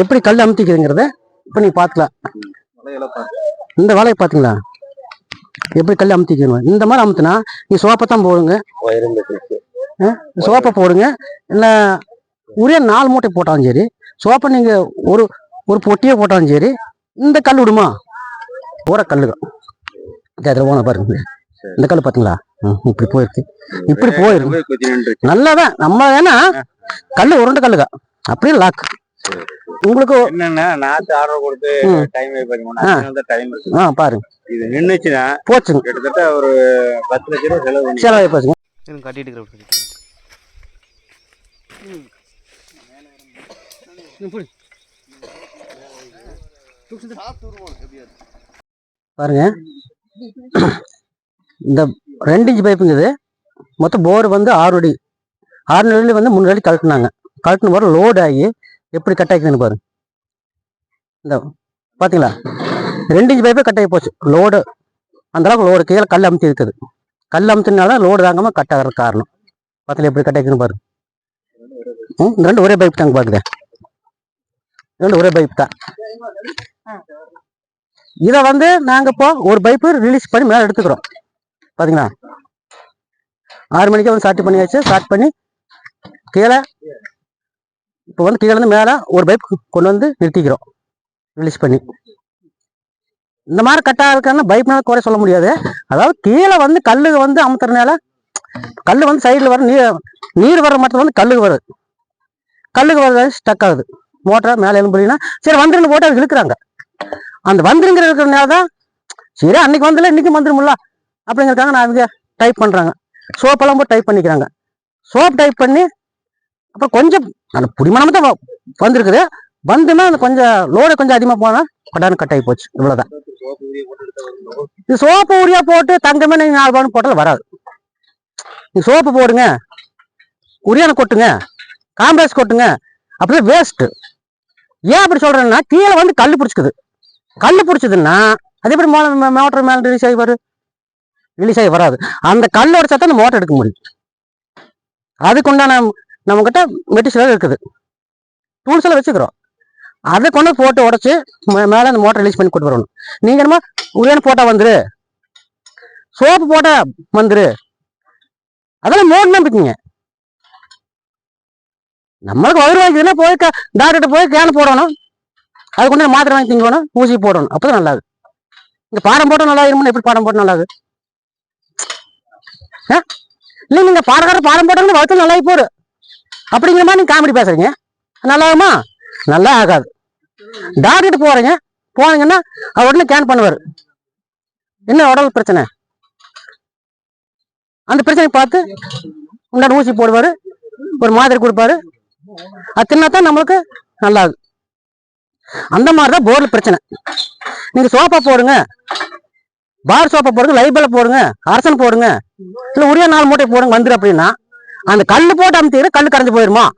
எப்படி கல் அமுத்திக்குதுங்கிறத இப்போ நீங்க பார்த்துக்கலாம் இந்த வேலையை பார்த்தீங்களா எப்படி கல் அமுத்திக்கணும் இந்த மாதிரி அமுத்துனா நீ சோப்பை தான் போடுங்க. சோப்பை போடுங்க. இல்லை ஒரே நாலு மூட்டை போட்டாலும் சரி சோப்பை நீங்க ஒரு ஒரு பொட்டியே போட்டாலும் சரி இந்த கல் விடுமா? போற கல்லு தான். அதில் போன பாருங்க. இந்த கல் பார்த்தீங்களா இப்படி போயிருக்கு. இப்படி போயிருக்கு நல்லாதான். நம்ம ஏன்னா கல்லு உருண்டை கல்லுங்க அப்படியே லாக் உங்களுக்கு என்னன்னா நாத்து ஆர்டர் கொடுத்து. டைம் வைப்பாங்க ஆ. டைம் ஆ பாருங்க இது நின்னுச்சுன்னா போச்சுங்க. கிட்டத்தட்ட ஒரு பத்து லட்ச ரூபா செலவு பண்ணி செலவாகி போச்சுங்க கட்டிட்டு பாருங்க. இந்த ரெண்டு இன்ச் பைப்புங்க இது. மொத்தம் போர் வந்து ஆறு அடி. ஆறு அடியில் வந்து மூணு அடி கழட்டினாங்க. கழட்டின போது லோடு ஆகி எப்படி கட் ஆகிக்குதுன்னு பாருங்க இந்த பார்த்தீங்களா ரெண்டு இன்ச் பைப்பே கட் ஆகி போச்சு. லோடு அந்த அளவுக்கு லோடு கீழே கல் அமுத்தி இருக்குது. கல் அமுத்தினால லோடு தாங்காமல் கட் ஆகிற காரணம். பார்த்தீங்களா எப்படி கட் ஆகிக்குன்னு பாருங்க ம், இந்த ரெண்டு ஒரே பைப் தாங்க பாருங்க ரெண்டு ஒரே பைப் தான். இதை வந்து நாங்கள் இப்போ ஒரு பைப்பு ரிலீஸ் பண்ணி மேலே எடுத்துக்கிறோம். பார்த்தீங்களா ஆறு மணிக்கு வந்து ஸ்டார்ட் பண்ணியாச்சு. ஸ்டார்ட் பண்ணி கீழே இப்போ வந்து கீழே இருந்து மேலே ஒரு பைப் கொண்டு வந்து நிறுத்திக்கிறோம். ரிலீஸ் பண்ணி. இந்த மாதிரி கட்டாக இருக்கான்னு பைப்னால குறை சொல்ல முடியாது. அதாவது கீழே வந்து கல்லு வந்து அமுத்துறதுனால கல் வந்து சைடில் வர நீர் நீர் வர மட்டும் வந்து கல்லுக்கு வருது. கல்லுக்கு வர ஸ்டக் ஆகுது. மோட்டர் மேலே எழும்புனா சரி வந்துருங்க போட்டு அது இழுக்கிறாங்க. அந்த வந்துருங்கிற இருக்கிறனால தான் சரி அன்னைக்கு வந்துல இன்னைக்கு வந்துருமுல்ல அப்படிங்கிறக்காங்க நான் இங்க டைப் பண்ணுறாங்க சோப்பெல்லாம் போட்டு டைப் பண்ணிக்கிறாங்க. சோப் டைப் பண்ணி அப்புறம் கொஞ்சம் அந்த புடிமணம் தான் வந்திருக்குது. வந்துன்னா அந்த கொஞ்சம் லோடு கொஞ்சம் அதிகமா போனால் கொடானு கட் ஆகி போச்சு. இவ்வளவுதான். இது சோப்பு உரியா போட்டு தங்கமே நீங்க நாலு பவுன் போட்டாலும் வராது. நீ சோப்பு போடுங்க. உரியான கொட்டுங்க. காம்பிரஸ் கொட்டுங்க. அப்படியே வேஸ்ட் ஏன் அப்படி சொல்றேன்னா கீழே வந்து கல் பிடிச்சிக்குது. கல் பிடிச்சதுன்னா அது மாதிரி மோட்டர் மேலே ரிலீஸ் ஆகி வரும்? ரிலீஸ் ஆகி வராது. அந்த கல் உடைச்சா தான் அந்த மோட்டர் எடுக்க முடியும். அதுக்கு நம்மக்கிட்ட நம்ம மெட்டீரியல் இருக்குது. டூல்ஸ் எல்லாம் வச்சுக்கிறோம். அதை கொண்டு போட்டு உடச்சி மே- அந்த மோட்டர் ரிலீஸ் பண்ணி கொண்டு வரணும் நீங்க என்னமோ உரியான போட்டால் வந்துரு. சோப்பு போட்டால் வந்துரு. அதெல்லாம் மோட் நம்பிக்கைங்க. நம்மளுக்கு வயிறு வாங்கிதுன்னா போய் டாக்டர்கிட்ட போய் கேன் போடணும். அதுக்கு கொண்டு மாத்திரை வாங்கி திங்கணும் ஊசி போடணும். அப்போ தான் நல்லாது இங்க பாடம் போட்டால் நல்லா இருக்கும்னு எப்படி பாடம் போட்டால் நல்லா இருக்கு ஆ? இல்லை நீங்கள் பாடக்கார பாடம் போட்டோம்னு வளர்த்து நல்லா போடு அப்படிங்கிற மாதிரி நீங்கள் காமெடி பேசுறீங்க. நல்லா ஆகுமா நல்லா ஆகாது. டாக்டர்கிட்ட போறீங்க. போனீங்கன்னா அவர் உடனே கேன் பண்ணுவார். என்ன உடல் பிரச்சனை? அந்த பிரச்சனையை பார்த்து உண்டான ஊசி போடுவார். ஒரு மாதிரி கொடுப்பாரு. அது தின்னா தான் நம்மளுக்கு நல்லாகும் அந்த மாதிரி தான் போர்டில் பிரச்சனை. நீங்கள் சோப்பா போடுங்க. பார் சோப்பா போடுங்க. லைபல போடுங்க. அரசன் போடுங்க. இல்லை உரிய நாள் மூட்டை போடுங்க. வந்துடு அப்படின்னா அந்த கல்லு போட்டு அமுத்திக்கிற கல்லு கரைஞ்சு போயிருமா?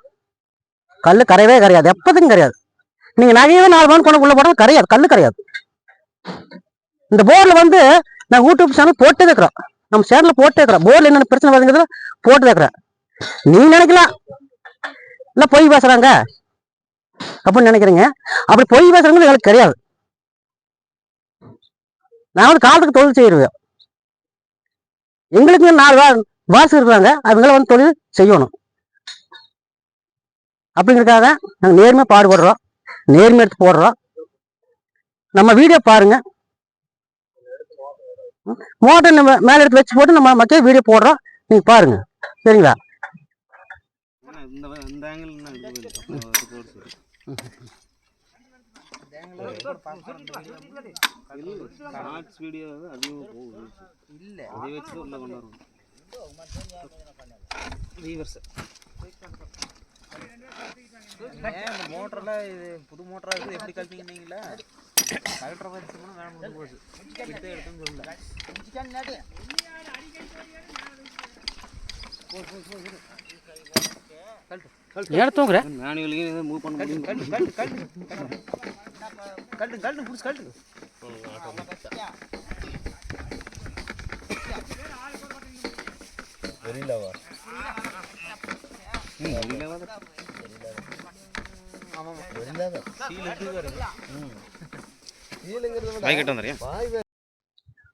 கல்லு கரையவே கரையாது எப்பதுக்கும் கரையாது. நீங்க நகையவே நாலு மணி கொண்டு உள்ள போட்டாலும் கரையாது கல்லு கரையாது. இந்த போர்ல வந்து நான் யூடியூப் சேனல் போட்டு இருக்கிறோம் நம்ம சேனல்ல போட்டு இருக்கிறோம் போர்ல என்னென்ன பிரச்சனை வருங்கிறத போட்டு இருக்கிறேன் நீ நினைக்கலாம். இல்ல பொய் பேசுறாங்க. அப்படின்னு நினைக்கிறீங்க. அப்படி பொய் பேசுறவங்க எனக்கு கிடையாது. நான் வந்து காலத்துக்கு தொழில் செய்யறேன் எங்களுக்கு நாலு வா வாசு இருக்கிறாங்க அவங்கள வந்து தொழில் செய்யணும் அப்படிங்கிறதுக்காக நாங்கள் நேர்மையாக பாடுபடுறோம் நேர்மை எடுத்து போடுறோம் நம்ம வீடியோ பாருங்க மோட்டர் நம்ம மேலே எடுத்து வச்சு போட்டு நம்ம மக்கள் வீடியோ போடுறோம் நீங்கள் பாருங்க சரிங்களா வீடியோ போகுது இல்லை அதை வச்சு உள்ள கொண்டு வரணும் வீவர்ஸ் மோட்டர்லாம் இது புது மோட்டரா இருக்குது? எப்படி கழட்டிங்கன்னீங்களா கலெக்டர் மாதிரி சொன்னா வேணும் முடிஞ்சு போச்சு. கிட்ட எடுத்துன்னு சொல்லல. எடுத்தோங்கிறேன் மேனுவலுக்கு மூவ் பண்ண முடியும்? கழட்டு கழட்டு கழட்டு. கழட்டு புடிச்சு கழட்டு. இருக்குது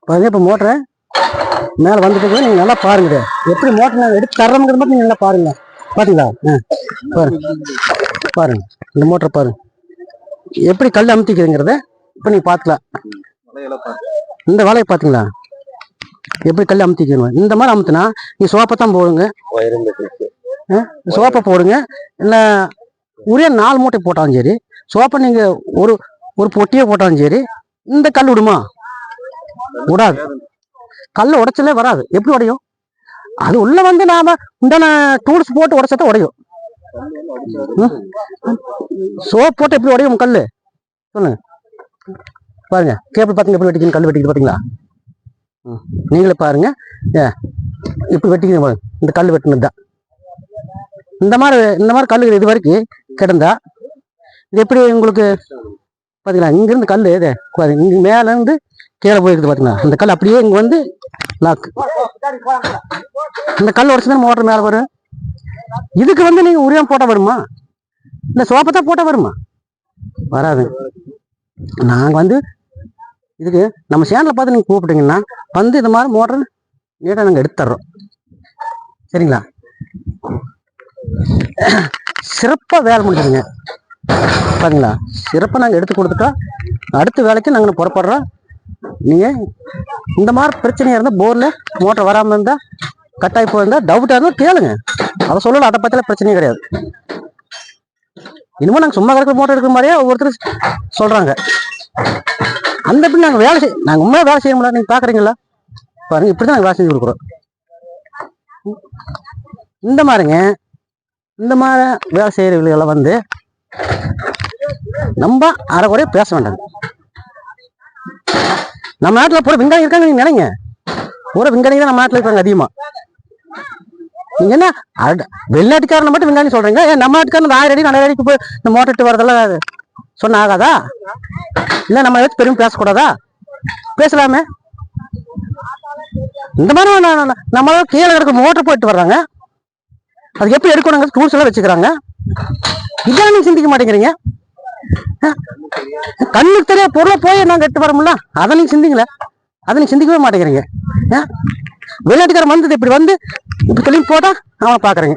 பாருங்க இப்போ மோட்டரை மேலே வந்துட்டு நீங்கள் நல்லா பாருங்க. எப்படி மோட்டர் நான் எடுத்து தர்றோங்கிறது மட்டும் நீங்கள் நல்லா பாருங்க. பார்த்தீங்களா ஆ பாருங்க. பாருங்க. இந்த மோட்டரை பாருங்க. எப்படி கல் அமுத்திக்குதுங்கிறத இப்போ நீங்கள் பார்த்துக்கலாம் இந்த வேலையை பார்த்தீங்களா எப்படி கல் அமுத்திக்கணும் இந்த மாதிரி அமுத்துனா நீ சோப்பை தான் போடுங்க. சோப்பை போடுங்க. இல்லை ஒரே நாலு மூட்டை போட்டாலும் சரி சோப்பை நீங்கள் ஒரு ஒரு பொட்டியே போட்டாலும் சரி இந்த கல் விடுமா? விடாது. கல்ல உடைச்சலே வராது. எப்படி உடையும்? அது உள்ள வந்து நாம உண்டான டூல்ஸ் போட்டு உடைச்சா உடையும். சோப் போட்டு எப்படி உடையும் கல்லு? சொல்லுங்க பாருங்க. கேபிள் பாத்தீங்க எப்படி வெட்டிக்கணும்? கல் வெட்டிக்குது பாத்தீங்களா? ம், நீங்களே பாருங்க. ஏ, இப்படி வெட்டிக்கிறீங்க பாருங்க. இந்த கல் வெட்டினது தான் இந்த மாதிரி இந்த மாதிரி கல் இது வரைக்கும் கிடந்தா இது எப்படி உங்களுக்கு பார்த்தீங்களா இங்கேருந்து கல் இது இங்கே இங்க இருந்து கீழே போயிருக்குது பார்த்தீங்களா அந்த கல் அப்படியே இங்கே வந்து லாக்கு இந்த கல் உடச்சுதான் மோட்டர் மேலே வரும்? இதுக்கு வந்து நீங்கள் உரியம் போட்டால் வருமா? இல்ல சோப்பத்தான் போட்டால் வருமா? வராது. நாங்கள் வந்து இதுக்கு நம்ம சேனலை பார்த்து நீங்கள் கூப்பிட்டீங்கன்னா வந்து இந்த மாதிரி மோட்டர் நீட்டாக நாங்கள் எடுத்து தர்றோம் சரிங்களா? சிறப்பாக வேலை முடிஞ்சுதுங்க. பாருங்களா சிறப்பாக நாங்கள் எடுத்து கொடுத்துட்டா அடுத்த வேலைக்கு நாங்கள் புறப்படுறோம். நீங்கள் இந்த மாதிரி பிரச்சனையாக இருந்தால் போரில் மோட்டர் வராமல் இருந்தால் கட்டாயி போயிருந்தால் டவுட்டாக இருந்தால் கேளுங்க. அதை சொல்லலாம் அதை பற்றிலாம் பிரச்சனையும் கிடையாது. இனிமேல் நாங்கள் சும்மா கிடக்கிற மோட்டர் எடுக்கிற மாதிரியே ஒவ்வொருத்தரும் சொல்கிறாங்க அந்த பின் நாங்கள் வேலை செய் நாங்கள் உண்மையாக வேலை செய்ய முடியல நீங்கள் பார்க்குறீங்களா பாருங்கள் இப்படி தான் நாங்கள் வேலை செஞ்சு கொடுக்குறோம். இந்த மாதிரிங்க இந்த மாதிரி வேலை செய்கிறவங்களெல்லாம் வந்து நம்ம அரைக்குறைய பேச வேண்டாங்க. நம்ம நாட்டில் பூரா விஞ்ஞானி இருக்காங்க நீங்கள் நினைங்க. பூரா விஞ்ஞானி தான் நம்ம நாட்டில் இருக்காங்க அதிகமாக நீங்கள் என்ன வெளிநாட்டுக்காரனை மட்டும் விஞ்ஞானி சொல்கிறீங்க ஏன் நம்ம நாட்டுக்காரன் ஆயிரம் அடி ரெண்டாயிரம் அடிக்கு போய் இந்த மோட்டர் வரதெல்லாம் சொன்ன ஆகாதா இல்லை நம்ம ஏதாச்சும் பெருமை பேசக்கூடாதா? பேசலாமே. இந்த மாதிரி நான் நம்ம கீழே கிடக்க மோட்டர் போயிட்டு வர்றாங்க. அது எப்படி எடுக்கணுங்க டூல்ஸ் எல்லாம் வச்சுக்கிறாங்க. இதெல்லாம் நீங்க சிந்திக்க மாட்டேங்கிறீங்க. ஆ? கண்ணுக்கு தெரியாத பொருளை போய் நாங்க எடுத்து வரோம்ல? அதை நீங்க சிந்திங்களே அதை நீங்க சிந்திக்கவே மாட்டேங்கிறீங்க. ஆ? வெளிநாட்டுக்காரன் வந்தது இப்படி வந்து இப்படி திரும்பி போட்டா அவனை பாக்குறீங்க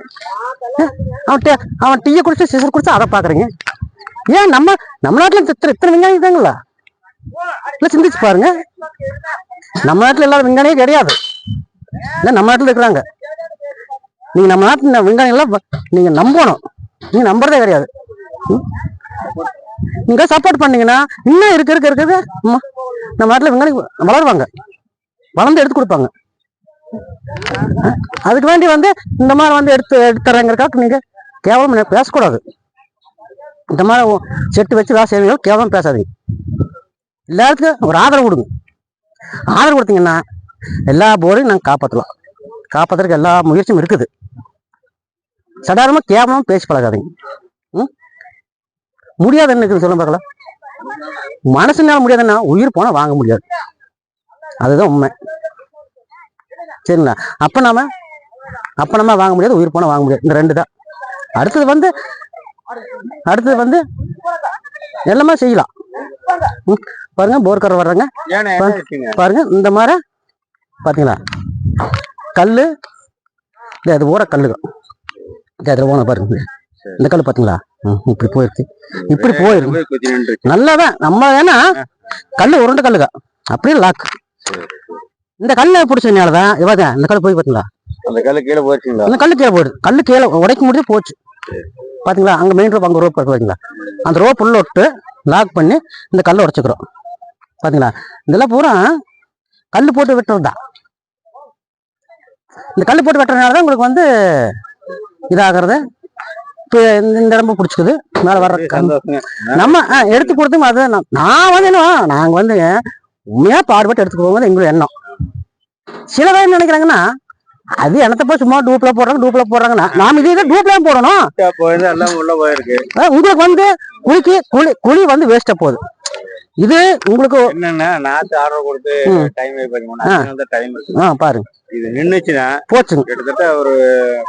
அவன் டீ- அவன் டீயை குடிச்சு சிசர் குடிச்சு அதை பாக்குறீங்க ஏன் நம்ம நம்ம நாட்டுல இத்தனை இத்தனை விஞ்ஞானி இருக்காங்களா இல்ல சிந்திச்சு பாருங்க. நம்ம நாட்டுல எல்லாரும் விஞ்ஞானியே கிடையாது. இல்ல நம்ம நாட்டுல இருக்கிறாங்க? நீங்க நம்ம நாட்டு விஞ்ஞானி எல்லாம் நீங்க நம்பணும். நீங்க நம்புறதே கிடையாது. ம்? நீங்க சப்போர்ட் பண்ணீங்கன்னா இன்னும் இருக்க இருக்க இருக்குது நம்ம நாட்டுல விஞ்ஞானி வளருவாங்க. வளர்ந்து எடுத்து கொடுப்பாங்க. அதுக்கு வேண்டி வந்து இந்த மாதிரி வந்து எடுத்து எடுத்துறங்கிறக்காக நீங்க கேவலம் பேசக்கூடாது. இந்த மாதிரி செட்டு வச்சு வேலை செய்வீங்க கேவலம் பேசாதீங்க. எல்லாத்துக்கும் ஒரு ஆதரவு கொடுங்க. ஆதரவு கொடுத்தீங்கன்னா எல்லா போரையும் நாங்கள் காப்பாற்றலாம் காப்பாத்துறதுக்கு எல்லா முயற்சியும் இருக்குது. சாதாரணமாக கேவலமா பேசி பழகாதீங்க. ம்? முடியாது என்ன சொல்ல சொல்லுங்க பார்க்கலாம் மனசுனால முடியாதுன்னா உயிர் போனால் வாங்க முடியாது. அதுதான் உண்மை. சரிங்களா? அப்போ நாம அப்போ நம்ம வாங்க முடியாது உயிர் போனால் வாங்க முடியாது. இந்த ரெண்டு தான். அடுத்தது வந்து அடுத்தது வந்து எல்லாமே செய்யலாம். பாருங்க போர்க்கரை வர்றாங்க. பாருங்க இந்த மாதிரி பாத்தீங்களா? கல்லு இது அது ஓர கல்லு தான் அதில் போன பாருங்க இந்த கல் பாத்தீங்களா? ம், இப்படி போயிருக்கு. இப்படி போயிருக்கு. நல்லாதான் நம்ம ஏன்னா கல்லு உருண்டை கல்லுங்க அப்படியே லாக் இந்த கல்லை பிடிச்சதுனாலதான் இவாத இந்த கல் போய் பாத்தீங்களா? அந்த கல்லு கீழே போச்சுங்களா அந்த கல்லு கீழே போயிடுது. கல்லு கீழே உடைக்க முடிஞ்சு போச்சு. பாத்தீங்களா? அங்க மெயின் ரோப் அங்க ரோப் பாத்தீங்களா? அந்த ரோப் உள்ள விட்டு லாக் பண்ணி இந்த கல்லை உடைச்சுக்கிறோம். பாத்தீங்களா? இதெல்லாம் பூரா கல் போட்டு வெட்டுறது தான் இந்த கல் போட்டு வெட்டுறதுனால தான் உங்களுக்கு வந்து இதாகிறது. இப்போ இந்த இடம்பு பிடிச்சிக்குது. மேலே வர்ற நம்ம எடுத்து கொடுத்தும் அது நான் வந்து என்ன நாங்க வந்து உண்மையா பாடுபட்டு போகும்போது எங்களுக்கு எண்ணம். சில பேர் நினைக்கிறாங்கன்னா அது எண்ணத்தை போய் சும்மா டூப்ல போடுறாங்க டூப்ல போடுறாங்கன்னா. நாம இதே டூப்ல போடணும். உங்களுக்கு வந்து குளிக்கு குழி குழி வந்து வேஸ்டா போகுது. இது உங்களுக்கு என்னன்னா நாத்து ஆர்டர் கொடுத்து. டைம் டைம் இருக்கு ஆ. பாருங்க. இது நின்னுச்சுன்னா போச்சுங்க. கிட்டத்தட்ட ஒரு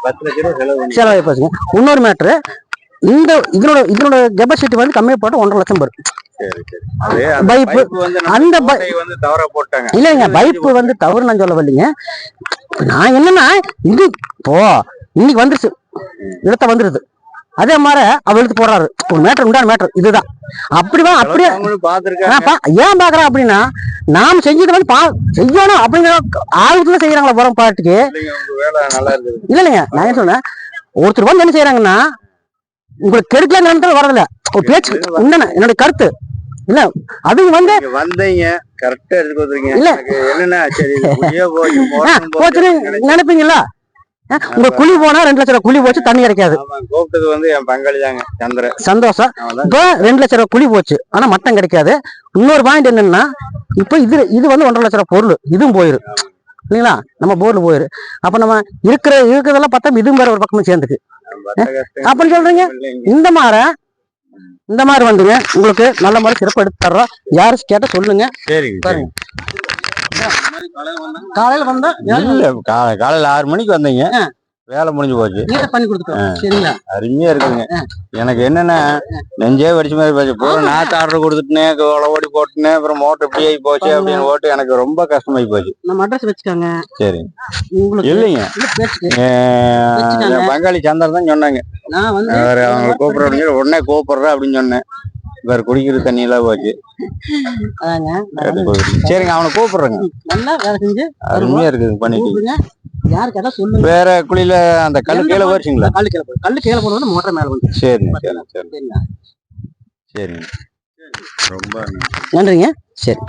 பத்து லட்ச ரூபா செலவு போச்சுங்க. இன்னொரு மேட்ரு இந்த இதனோட இதனோட கெப்பாசிட்டி வந்து கம்மியாக போட்டு ஒன்றரை லட்சம் வரும். பைப்பு அந்த இல்லைங்க பைப்பு வந்து தவறு நான் சொல்ல வரலைங்க நான் என்னன்னா இது போ இன்னைக்கு வந்துருச்சு. இடத்த வந்துருது. அதே மாதிரி அவர் எடுத்து போடுறாரு. ஒரு மேட்டர் உண்டான மேட்டர் இதுதான். அப்படிவா அப்படியே ஏன் பாக்குறேன் அப்படின்னா நாம் செஞ்சது வந்து பா செய்யணும் அப்படிங்கிற ஆர்வத்துல செய்யறாங்களா போறோம் பாட்டுக்கு. இல்ல இல்லைங்க நான் என்ன சொன்னேன் ஒருத்தர் வந்து என்ன செய்யறாங்கன்னா உங்களுக்கு கெடுக்கலங்கிறது வரதில்ல. ஒரு பேச்சு உண்மை என்னோட கருத்து. இல்ல அதுவும் வந்து வந்தீங்க கரெக்டா எடுத்து இல்ல. என்னன்னா சரி நினைப்பீங்களா? உங்க குழி போனா ரெண்டு லட்சம் ரூபாய் குழி போச்சு தண்ணி கிடைக்காது. கூப்பிட்டது வந்து என் பங்காளி தாங்க சந்திரன் சந்தோஷம் இப்போ ரெண்டு லட்சம் ரூபாய் குழி போச்சு ஆனா மட்டம் கிடைக்காது. இன்னொரு பாயிண்ட் என்னன்னா இப்போ இது இது வந்து ஒன்றரை லட்ச ரூபாய் பொருள் இதுவும் போயிரு. இல்லைங்களா? நம்ம போர்டு போயிரு. அப்ப நம்ம இருக்கிற இருக்கிறதெல்லாம் பார்த்தா இதுவும் வேற ஒரு பக்கமா சேர்ந்துக்கு அப்படின்னு சொல்றீங்க. இந்த மாதிரி இந்த மாதிரி வந்துங்க. உங்களுக்கு நல்ல மாதிரி சிறப்பு எடுத்து தர்றோம். யாரும் கேட்டா சொல்லுங்க. சரிங்க. காலையில வந்தா இல்ல காலையில ஆறு மணிக்கு வந்தீங்க. வேலை முடிஞ்சு போச்சு. பண்ணி கொடுத்துட்டோம். சரிங்களா? அருமையா இருக்குங்க. எனக்கு என்னன்னா நெஞ்சே வடிச்ச மாதிரி போச்சு. பூரா நாத்து ஆர்டர் கொடுத்துட்டேன் ஓடி போட்டுனேன் அப்புறம் மோட்டர் இப்படி ஆகி போச்சு அப்படின்னு போட்டு எனக்கு ரொம்ப கஷ்டமாயி போச்சு. நம்ம அட்ரஸ் வச்சுக்கோங்க. சரி. இல்லைங்க. பங்காளி சந்தர் தான் சொன்னாங்க. அவர் அவங்க கூப்பிடுறோம் உடனே கூப்பிடுறேன் அப்படின்னு சொன்னேன். இவர் குடிக்கிற தண்ணி எல்லாம் போச்சு சரிங்க அவனை கூப்பிடுறேங்க. நல்லா வேலை செஞ்சு அருமையா இருக்குது பண்ணிட்டு. யாரு கேட்டா சொல்லுங்க. வேற குழியில அந்த கல்லு கீழே போச்சுங்களா கல்லு கீழே போடு கல்லு கீழே போடுறது மோட்டர் மேல வந்து சரிங்க சரிங்க சரிங்க ரொம்ப நன்றிங்க. சரி.